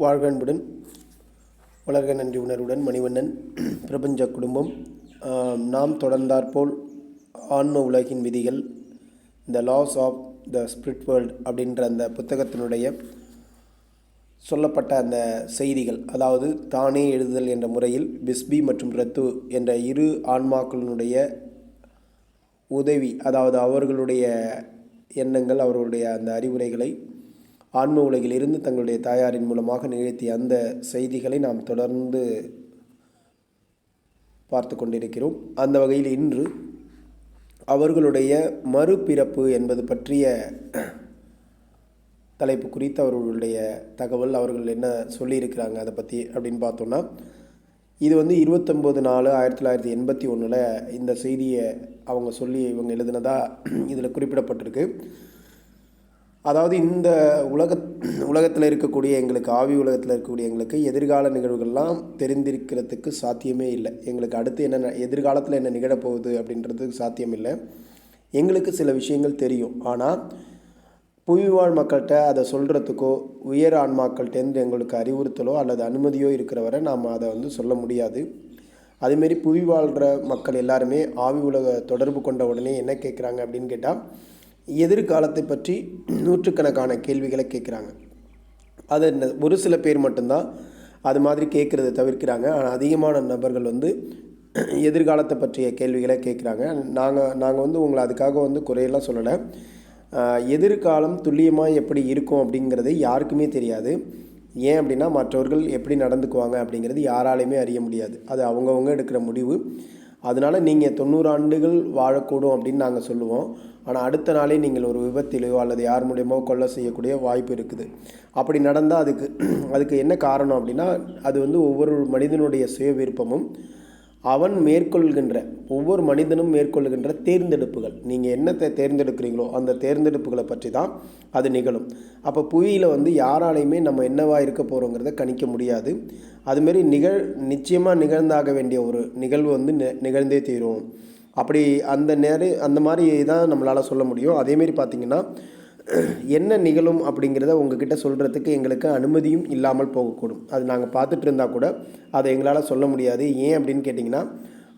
வாழ்க அன்புடன் வளர்க நன்றி உணர்வுடன் மணிவண்ணன் பிரபஞ்ச குடும்பம் நாம் தொடர்ந்தாற்போல் ஆன்ம உலகின் விதிகள் the laws of the spirit world அப்படின்ற அந்த புத்தகத்தினுடைய சொல்லப்பட்ட அந்த செய்திகள் அதாவது தானே எழுதுதல் என்ற முறையில் பிஸ்பி மற்றும் ரத்து என்ற இரு ஆன்மாக்களினுடைய உதவி அதாவது அவர்களுடைய எண்ணங்கள் அவர்களுடைய அந்த அறிவுரைகளை ஆன்ம உலகில் இருந்து தங்களுடைய தாயாரின் மூலமாக நிகழ்த்திய அந்த செய்திகளை நாம் தொடர்ந்து பார்த்து கொண்டிருக்கிறோம். அந்த வகையில் இன்று அவர்களுடைய மறுபிறப்பு என்பது பற்றிய தலைப்பு குறித்து அவர்களுடைய தகவல் அவர்கள் என்ன சொல்லியிருக்கிறாங்க அதை பற்றி அப்படின்னு பார்த்தோன்னா இது வந்து இருபத்தொம்போது நாலு ஆயிரத்தி தொள்ளாயிரத்தி எண்பத்தி ஒன்றில் இந்த செய்தியை அவங்க சொல்லி இவங்க எழுதினதாக இதில் குறிப்பிடப்பட்டிருக்கு. அதாவது இந்த உலக உலகத்தில் இருக்கக்கூடிய எங்களுக்கு ஆவி உலகத்தில் இருக்கக்கூடிய எங்களுக்கு எதிர்கால நிகழ்வுகள்லாம் தெரிந்திருக்கிறதுக்கு சாத்தியமே இல்லை. எங்களுக்கு அடுத்து என்ன எதிர்காலத்தில் என்ன நிகழப்போகுது அப்படின்றதுக்கு சாத்தியம் இல்லை. எங்களுக்கு சில விஷயங்கள் தெரியும். ஆனால் புவிவாழ் மக்கள்கிட்ட அதை சொல்கிறதுக்கோ உயர் ஆன்மாக்கள்கிட்டேருந்து எங்களுக்கு அறிவுறுத்தலோ அல்லது அனுமதியோ இருக்கிற வரை நாம் அதை வந்து சொல்ல முடியாது. அதேமாரி புவி வாழ்கிற மக்கள் எல்லாருமே ஆவி உலக தொடர்பு கொண்ட உடனே என்ன கேட்குறாங்க அப்படின்னு கேட்டால் எதிர்காலத்தை பற்றி நூற்றுக்கணக்கான கேள்விகளை கேட்குறாங்க. அது என்ன- ஒரு சில பேர் மட்டும்தான் அது மாதிரி கேட்குறத தவிர்க்கிறாங்க. ஆனால் அதிகமான நபர்கள் வந்து எதிர்காலத்தை பற்றிய கேள்விகளை கேட்குறாங்க. நாங்கள் நாங்கள் வந்து உங்களை அதுக்காக வந்து குறையெல்லாம் சொல்லலை. எதிர்காலம் துல்லியமாக எப்படி இருக்கும் அப்படிங்கிறது யாருக்குமே தெரியாது. ஏன் அப்படின்னா மற்றவர்கள் எப்படி நடந்துக்குவாங்க அப்படிங்கிறது யாராலையுமே அறிய முடியாது. அது அவங்கவுங்க எடுக்கிற முடிவு. அதனால் நீங்கள் தொண்ணூறு ஆண்டுகள் வாழக்கூடும் அப்படின்னு நாங்கள் சொல்லுவோம். ஆனால் அடுத்த நாளே நீங்கள் ஒரு விபத்திலையோ அல்லது யார் மூலியமோ கொலை செய்யக்கூடிய வாய்ப்பு இருக்குது. அப்படி நடந்தால் அதுக்கு அதுக்கு என்ன காரணம் அப்படின்னா அது வந்து ஒவ்வொரு மனிதனுடைய சுய விருப்பமும் அவன் மேற்கொள்கின்ற ஒவ்வொரு மனிதனும் மேற்கொள்கின்ற தேர்ந்தெடுப்புகள். நீங்கள் என்னத்தை தேர்ந்தெடுக்கிறீங்களோ அந்த தேர்ந்தெடுப்புகளை பற்றி தான் அது நிகழும். அப்போ புவியில் வந்து யாராலையுமே நம்ம என்னவாக இருக்க போகிறோங்கிறத கணிக்க முடியாது. அதுமாரி நிகழ் நிச்சயமாக நிகழ்ந்தாக வேண்டிய ஒரு நிகழ்வு வந்து நிகழ்ந்தே தீரும். அப்படி அந்த நேர அந்த மாதிரி தான் நம்மளால் சொல்ல முடியும். அதேமாரி பார்த்திங்கன்னா என்ன நிகழும் அப்படிங்கிறத உங்ககிட்ட சொல்கிறதுக்கு எங்களுக்கு அனுமதியும் இல்லாமல் போகக்கூடும். அது நாங்கள் பார்த்துட்டு இருந்தால் கூட அதை எங்களால் சொல்ல முடியாது. ஏன் அப்படின்னு கேட்டிங்கன்னா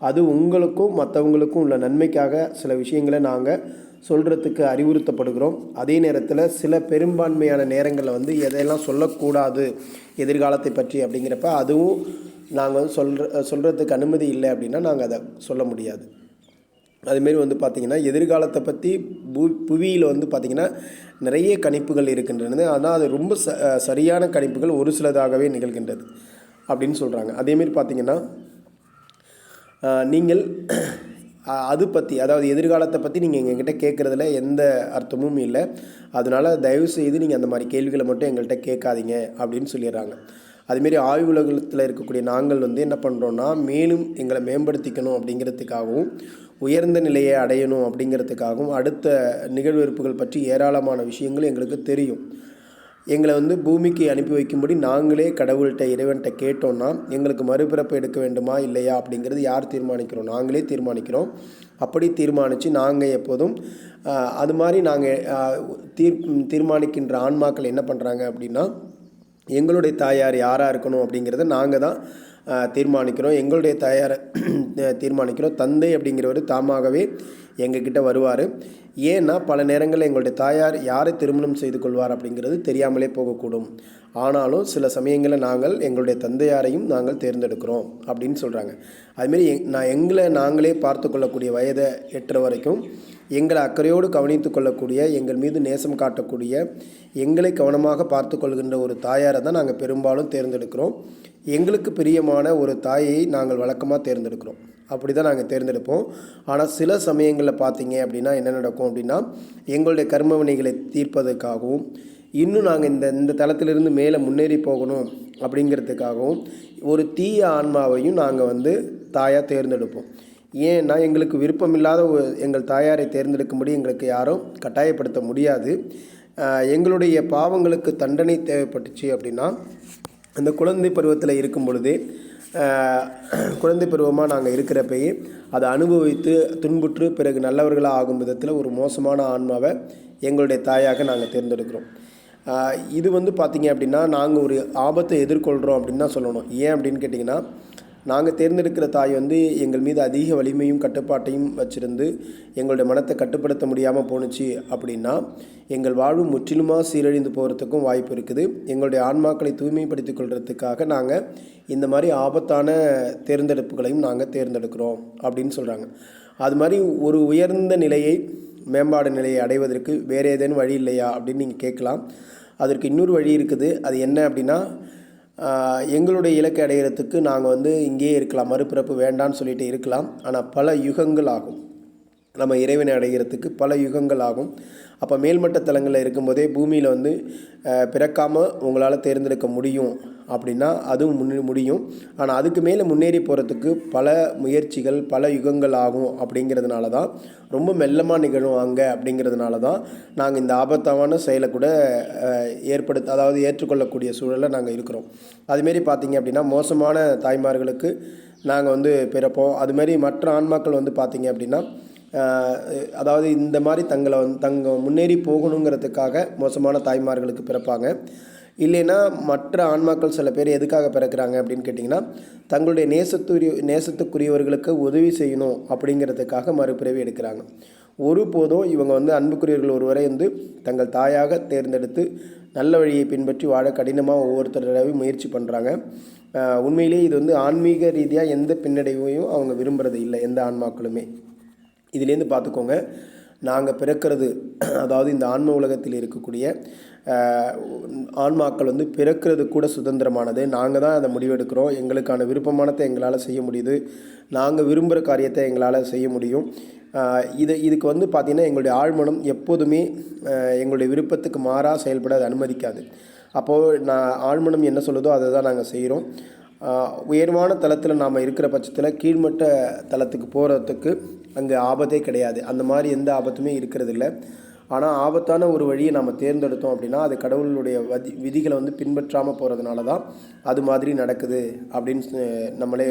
அது உங்களுக்கும் மற்றவங்களுக்கும் உள்ள நன்மைக்காக சில விஷயங்களை நாங்கள் சொல்கிறதுக்கு அறிவுறுத்தப்படுகிறோம். அதே நேரத்தில் சில பெரும்பான்மையான நேரங்களில் வந்து எதையெல்லாம் சொல்லக்கூடாது எதிர்காலத்தை பற்றி அப்படிங்கிறப்ப அதுவும் நாங்கள் சொல்கிற சொல்கிறதுக்கு அனுமதி இல்லை அப்படின்னா நாங்கள் அதை சொல்ல முடியாது. அதுமாரி வந்து பார்த்திங்கன்னா எதிர்காலத்தை பற்றி பு புவியில் வந்து பார்த்திங்கன்னா நிறைய கணிப்புகள் இருக்கின்றன ஆனால் அது ரொம்ப ச சரியான கணிப்புகள் ஒரு சிலதாகவே நிகழ்கின்றது அப்படின்னு சொல்கிறாங்க அதேமாரி பார்த்திங்கன்னா நீங்கள் அது பற்றி அதாவது எதிர்காலத்தை பற்றி நீங்கள் எங்ககிட்ட கேட்குறதுல எந்த அர்த்தமும் இல்லை. அதனால் தயவு செய்து நீங்கள் அந்த மாதிரி கேள்விகளை மட்டும் எங்கள்கிட்ட கேட்காதீங்க அப்படின்னு சொல்லிடுறாங்க. அதுமாரி ஆய்வு உலகத்தில் இருக்கக்கூடிய நாங்கள் வந்து என்ன பண்ணுறோன்னா மேலும் எங்களை மேம்படுத்திக்கணும் அப்படிங்கிறதுக்காகவும் உயர்ந்த நிலையை அடையணும் அப்படிங்கிறதுக்காகவும் அடுத்த நிகழ்விருப்புகள் பற்றி ஏராளமான விஷயங்கள் எங்களுக்கு தெரியும். எங்களை வந்து பூமிக்கு அனுப்பி வைக்கும்படி நாங்களே கடவுள்கிட்ட இறைவன்கிட்ட கேட்டோம்னா எங்களுக்கு மறுபிறப்பு எடுக்க வேண்டுமா இல்லையா அப்படிங்கிறது யார் தீர்மானிக்கிறோம்? நாங்களே தீர்மானிக்கிறோம். அப்படி தீர்மானித்து நாங்கள் எப்போதும் அது மாதிரி நாங்கள் தீர் தீர்மானிக்கின்ற ஆன்மாக்கள் என்ன பண்ணுறாங்க அப்படின்னா எங்களுடைய தாயார் யாராக இருக்கணும் அப்படிங்கிறத நாங்கள் தான் தீர்மானிக்கிறோம். எங்களுடைய தாயாரை தீர்மானிக்கிறோம். தந்தை அப்படிங்கிறவர் தாமாகவே எங்ககிட்ட வருவார். ஏன்னா பல நேரங்களில் எங்களுடைய தாயார் யாரை திருமணம் செய்து கொள்வார் அப்படிங்கிறது தெரியாமலே போகக்கூடும். ஆனாலும் சில சமயங்களில் நாங்கள் எங்களுடைய தந்தையாரையும் நாங்கள் தேர்ந்தெடுக்கிறோம் அப்படின்னு சொல்கிறாங்க அதுமாரி எங் நான் எங்களை நாங்களே பார்த்து கொள்ளக்கூடிய வயதை எட்டுற வரைக்கும் எங்களை அக்கறையோடு கவனித்து கொள்ளக்கூடிய எங்கள் மீது நேசம் காட்டக்கூடிய எங்களை கவனமாக பார்த்து கொள்கின்ற ஒரு தாயாரை தான் நாங்கள் பெரும்பாலும் தேர்ந்தெடுக்கிறோம். எங்களுக்கு பிரியமான ஒரு தாயை நாங்கள் வழக்கமாக தேர்ந்தெடுக்கிறோம். அப்படி தான் நாங்கள் தேர்ந்தெடுப்போம். ஆனால் சில சமயங்களில் பார்த்தீங்க அப்படின்னா என்ன நடக்கும் அப்படின்னா எங்களுடைய கர்மவினைகளை தீர்ப்பதற்காகவும் இன்னும் நாங்கள் இந்த இந்த தளத்திலிருந்து மேலே முன்னேறி போகணும் அப்படிங்கிறதுக்காகவும் ஒரு தீய ஆன்மாவையும் நாங்கள் வந்து தாயாக தேர்ந்தெடுப்போம். ஏன்னா எங்களுக்கு விருப்பமில்லாத ஒரு எங்கள் தாயாரை தேர்ந்தெடுக்கும்படி எங்களுக்கு யாரும் கட்டாயப்படுத்த முடியாது. எங்களுடைய பாவங்களுக்கு தண்டனை தேவைப்பட்டுச்சு அப்படின்னா அந்த குழந்தை பருவத்தில் இருக்கும் பொழுதே குழந்தை பருவமாக நாங்கள் இருக்கிறப்பயே அதை அனுபவித்து துன்புற்று பிறகு நல்லவர்களாக ஆகும் விதத்தில் ஒரு மோசமான ஆன்மாவை எங்களுடைய தாயாக நாங்கள் தேர்ந்தெடுக்கிறோம். இது வந்து பார்த்தீங்க அப்படின்னா நாங்கள் ஒரு ஆபத்தை எதிர்கொள்கிறோம் அப்படின்னு தான் சொல்லணும். ஏன் அப்படின்னு கேட்டிங்கன்னா நாங்கள் தேர்ந்தெடுக்கிற தாய் வந்து எங்கள் மீது அதிக வலிமையும் கட்டுப்பாட்டையும் வச்சுருந்து எங்களுடைய மனத்தை கட்டுப்படுத்த முடியாமல் போணுச்சு அப்படின்னா எங்கள் வாழ்வு முற்றிலுமாக சீரழிந்து போகிறதுக்கும் வாய்ப்பு இருக்குது. எங்களுடைய ஆன்மாக்களை தூய்மைப்படுத்திக் கொள்கிறதுக்காக நாங்கள் இந்த மாதிரி ஆபத்தான தேர்ந்தெடுப்புகளையும் நாங்கள் தேர்ந்தெடுக்கிறோம் அப்படின்னு சொல்கிறாங்க அது மாதிரி ஒரு உயர்ந்த நிலையை மேம்பாடு நிலையை அடைவதற்கு வேறு ஏதேனும் வழி இல்லையா அப்படின்னு நீங்கள் கேட்கலாம். அதற்கு இன்னொரு வழி இருக்குது. அது என்ன அப்படின்னா எங்களுடைய இலக்கை அடைகிறதுக்கு நாங்கள் வந்து இங்கேயே இருக்கலாம். மறுபிறப்பு வேண்டான்னு சொல்லிட்டு இருக்கலாம். ஆனால் பல யுகங்கள் ஆகும் நம்ம இறைவனை அடைகிறதுக்கு பல யுகங்கள் ஆகும் அப்போ மேல்மட்ட தலங்களில் இருக்கும்போதே பூமியில் வந்து பிறக்காமல் உங்களால் தேர்ந்தெடுக்க முடியும். அப்படின்னா அதுவும் முன்னே முடியும். ஆனால் அதுக்கு மேலே முன்னேறி போகிறதுக்கு பல முயற்சிகள் பல யுகங்கள் ஆகும் அப்படிங்கிறதுனால தான் ரொம்ப மெல்லமாக நிகழும் அங்கே அப்படிங்கிறதுனால தான் நாங்கள் இந்த ஆபத்தான செயலை கூட ஏற்படுத்த அதாவது ஏற்றுக்கொள்ளக்கூடிய சூழலில் நாங்கள் இருக்கிறோம். அதுமாரி பார்த்தீங்க அப்படின்னா மோசமான தாய்மார்களுக்கு நாங்கள் வந்து பிறப்போம். அதுமாரி மற்ற ஆன்மாக்கள் வந்து பார்த்தீங்க அப்படின்னா அதாவது இந்த மாதிரி தங்களை வந்து தங்க முன்னேறி போகணுங்கிறதுக்காக மோசமான தாய்மார்களுக்கு பிறப்பாங்க. இல்லைன்னா மற்ற ஆன்மாக்கள் சில பேர் எதுக்காக பிறக்கிறாங்க அப்படின்னு கேட்டிங்கன்னா தங்களுடைய நேசத்துரிய நேசத்துக்குரியவர்களுக்கு உதவி செய்யணும் அப்படிங்கிறதுக்காக மறுபிறவி எடுக்கிறாங்க. ஒருபோதும் இவங்க வந்து அன்புக்குரியவர்கள் ஒருவரை வந்து தங்கள் தாயாக தேர்ந்தெடுத்து நல்ல வழியை பின்பற்றி வாழ கடினமாக ஒவ்வொருத்தராகவே முயற்சி பண்ணுறாங்க உண்மையிலேயே இது வந்து ஆன்மீக ரீதியாக எந்த பின்னடைவையும் அவங்க விரும்புறது இல்லை எந்த ஆன்மாக்களுமே. இதுலேருந்து பார்த்துக்கோங்க நாங்கள் பிறக்கிறது அதாவது இந்த ஆன்ம உலகத்தில் இருக்கக்கூடிய ஆன்மாக்கள் வந்து பிறக்கிறது கூட சுதந்திரமானது. நாங்கள் தான் அதை முடிவெடுக்கிறோம். எங்களுக்கான விருப்பமானதை எங்களால் செய்ய முடியுது. நாங்கள் விரும்புகிற காரியத்தை எங்களால் செய்ய முடியும். இது இதுக்கு வந்து பார்த்திங்கன்னா எங்களுடைய ஆழ்மனம் எப்போதுமே எங்களுடைய விருப்பத்துக்கு மாறாக செயல்பட அது அனுமதிக்காது. அப்போது நான் ஆழ்மனம் என்ன சொல்லுதோ அதை தான் நாங்கள் செய்கிறோம் உயர்வான தளத்தில் நாம் இருக்கிற பட்சத்தில் கீழ்மட்ட தளத்துக்கு போகிறதுக்கு அங்கே ஆபத்தே கிடையாது. அந்த மாதிரி எந்த ஆபத்துமே இருக்கிறதில்ல. ஆனால் ஆபத்தான ஒரு வழியை நம்ம தேர்ந்தெடுத்தோம் அப்படின்னா அது கடவுளுடைய வதி விதிகளை வந்து பின்பற்றாமல் போகிறதுனால தான் அது மாதிரி நடக்குது அப்படின்னு நம்மளே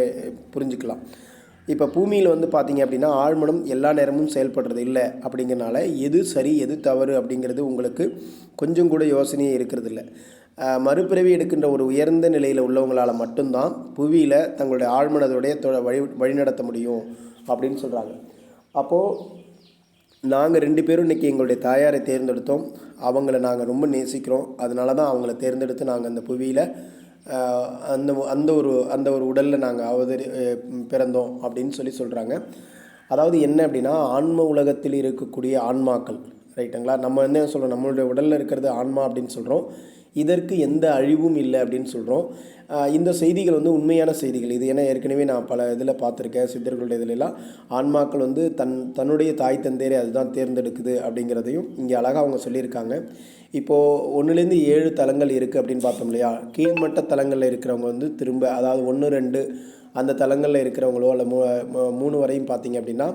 புரிஞ்சுக்கலாம். இப்போ பூமியில் வந்து பார்த்தீங்க அப்படின்னா ஆழ்மனம் எல்லா நேரமும் செயல்படுறது இல்லை அப்படிங்கிறனால எது சரி எது தவறு அப்படிங்கிறது உங்களுக்கு கொஞ்சம் கூட யோசனையே இருக்கிறது இல்லை. மறுபிறவி எடுக்கின்ற ஒரு உயர்ந்த நிலையில் உள்ளவங்களால் மட்டும்தான் புவியில் தங்களுடைய ஆழ்மனதோடைய தொ வழி வழிநடத்த முடியும் அப்படின்னு சொல்கிறாங்க அப்போது நாங்கள் ரெண்டு பேரும் இன்றைக்கி எங்களுடைய தாயாரை தேர்ந்தெடுத்தோம். அவங்கள நாங்கள் ரொம்ப நேசிக்கிறோம். அதனால தான் அவங்கள தேர்ந்தெடுத்து நாங்கள் அந்த புவியில் அந்த அந்த ஒரு அந்த ஒரு உடலில் நாங்கள் அவதரி பிறந்தோம் அப்படின்னு சொல்லி சொல்கிறாங்க அதாவது என்ன அப்படின்னா ஆன்ம உலகத்தில் இருக்கக்கூடிய ஆன்மாக்கள் ரைட்டுங்களா? நம்ம என்ன சொல்கிறோம் நம்மளுடைய உடலில் இருக்கிறது ஆன்மா அப்படின்னு சொல்கிறோம் இதற்கு எந்த அழிவும் இல்லை அப்படின்னு சொல்கிறோம் இந்த செய்திகள் வந்து உண்மையான செய்திகள். இது ஏன்னா ஏற்கனவே நான் பல இதில் பார்த்துருக்கேன் சித்தர்களுடைய இதுலலாம் ஆன்மாக்கள் வந்து தன் தன்னுடைய தாய் தந்தையரை அதுதான் தேர்ந்தெடுக்குது அப்படிங்கிறதையும் இங்கே அழகாக அவங்க சொல்லியிருக்காங்க. இப்போது ஒன்றுலேருந்து ஏழு தலங்கள் இருக்குது அப்படின்னு பார்த்தோம் இல்லையா? கீழ்மட்ட தலங்களில் இருக்கிறவங்க வந்து திரும்ப அதாவது ஒன்று ரெண்டு அந்த தலங்களில் இருக்கிறவங்களோ அல்ல மூ- மூணு வரையும் பார்த்தீங்க அப்படின்னா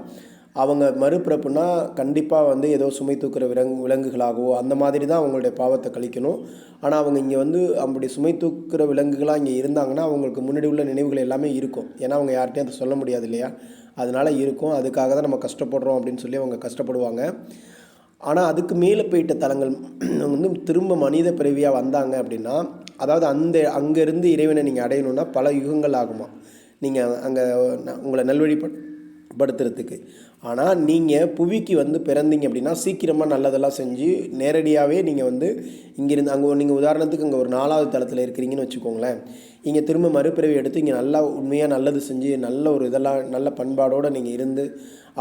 அவங்க மறுபிறப்புனா கண்டிப்பாக வந்து ஏதோ சுமை தூக்குற விலங்கு விலங்குகளாகவோ அந்த மாதிரி தான் அவங்களுடைய பாவத்தை கழிக்கணும். ஆனால் அவங்க இங்கே வந்து அப்படி சுமை தூக்குற விலங்குகளாக இங்கே இருந்தாங்கன்னா அவங்களுக்கு முன்னாடி உள்ள நினைவுகள் எல்லாமே இருக்கும். ஏன்னா அவங்க யார்கிட்டையும் அதை சொல்ல முடியாது இல்லையா? அதனால் இருக்கும். அதுக்காக தான் நம்ம கஷ்டப்படுறோம் அப்படின்னு சொல்லி அவங்க கஷ்டப்படுவாங்க. ஆனால் அதுக்கு மேலே போயிட்ட தலங்கள் வந்து திரும்ப மனித பிறவியாக வந்தாங்க அப்படின்னா அதாவது அந்த அங்கேருந்து இறைவனை நீங்கள் அடையணுன்னா பல யுகங்கள் ஆகுமா? நீங்கள் அங்கே உங்களை நல்வழிப்படுத்துறதுக்கு. ஆனால் நீங்கள் புவிக்கு வந்து பிறந்தீங்க அப்படின்னா சீக்கிரமாக நல்லதெல்லாம் செஞ்சு நேரடியாகவே நீங்கள் வந்து இங்கேருந்து அங்கே நீங்கள் உதாரணத்துக்கு அங்கே ஒரு நாலாவது தளத்தில் இருக்கிறீங்கன்னு வச்சுக்கோங்களேன். இங்கே திரும்ப மறுபிறவி எடுத்து இங்கே நல்லா உண்மையாக நல்லது செஞ்சு நல்ல ஒரு இதெல்லாம் நல்ல பண்பாடோடு நீங்கள் இருந்து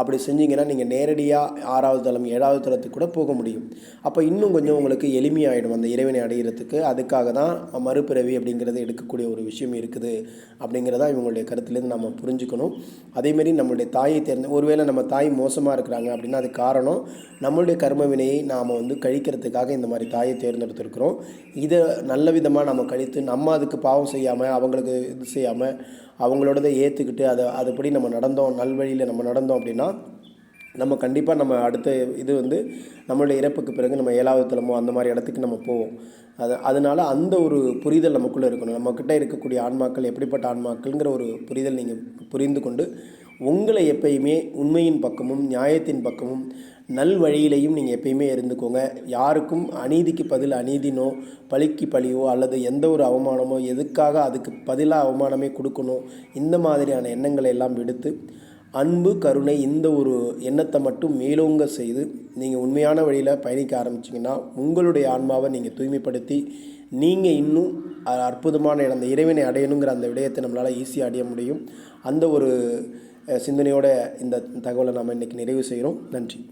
அப்படி செஞ்சீங்கன்னா நீங்கள் நேரடியாக ஆறாவது தளம் ஏழாவது தளத்துக்கு கூட போக முடியும். அப்போ இன்னும் கொஞ்சம் உங்களுக்கு எளிமையாகிடும் அந்த இறைவனை அடைகிறதுக்கு அதுக்காக தான் மறுபிறவி அப்படிங்கிறது எடுக்கக்கூடிய ஒரு விஷயம் இருக்குது அப்படிங்கிறதா இவங்களுடைய கருத்துலேருந்து நம்ம புரிஞ்சுக்கணும். அதேமாரி நம்மளுடைய தாயை தேர்ந்த ஒருவேளை நம்ம தாய் மோசமாக இருக்கிறாங்க அப்படின்னா அது காரணம் நம்மளுடைய கர்ம வினையை நாம் வந்து கழிக்கிறதுக்காக இந்த மாதிரி தாயை தேர்ந்தெடுத்திருக்கிறோம். இதை நல்ல விதமாக நம்ம கழித்து நம்ம அதுக்கு பாவம் செய்யாமல் அவங்களுக்கு இது செய்யாமல் அவங்களோடதை ஏற்றுக்கிட்டு அதை அதுபடி நம்ம நடந்தோம் நல்வழியில் நம்ம நடந்தோம் அப்படின்னா நம்ம கண்டிப்பாக நம்ம அடுத்த இது வந்து நம்மளுடைய இறப்புக்கு பிறகு நம்ம ஏழாவது தலமோ அந்த மாதிரி இடத்துக்கு நம்ம போவோம். அது அதனால அந்த ஒரு புரிதல் நமக்குள்ளே இருக்கணும். நம்மக்கிட்ட இருக்கக்கூடிய ஆன்மாக்கள் எப்படிப்பட்ட ஆன்மாக்கள்ங்கிற ஒரு புரிதல் நீங்கள் புரிந்து கொண்டு உங்களை எப்பயுமே உண்மையின் பக்கமும் நியாயத்தின் பக்கமும் நல் வழியிலையும் நீங்கள் எப்பயுமே இருந்துக்கோங்க. யாருக்கும் அநீதிக்கு பதில் அநீதினோ பழிக்கு பழியோ அல்லது எந்த ஒரு அவமானமோ எதுக்காக அதுக்கு பதிலாக அவமானமே கொடுக்கணும் இந்த மாதிரியான எண்ணங்களை எல்லாம் விடுத்து அன்பு கருணை இந்த ஒரு எண்ணத்தை மட்டும் மேலோங்க செய்து நீங்கள் உண்மையான வழியில் பயணிக்க ஆரம்பிச்சிங்கன்னா உங்களுடைய ஆன்மாவை நீங்கள் தூய்மைப்படுத்தி நீங்கள் இன்னும் அற்புதமான இடம், அந்த இறைவனை அடையணுங்கிற அந்த விடயத்தை நம்மளால் ஈஸியாக அடைய முடியும். அந்த ஒரு சிந்தனையோட இந்த தகவலை நாம் இன்றைக்கி நிறைவு செய்கிறோம். நன்றி.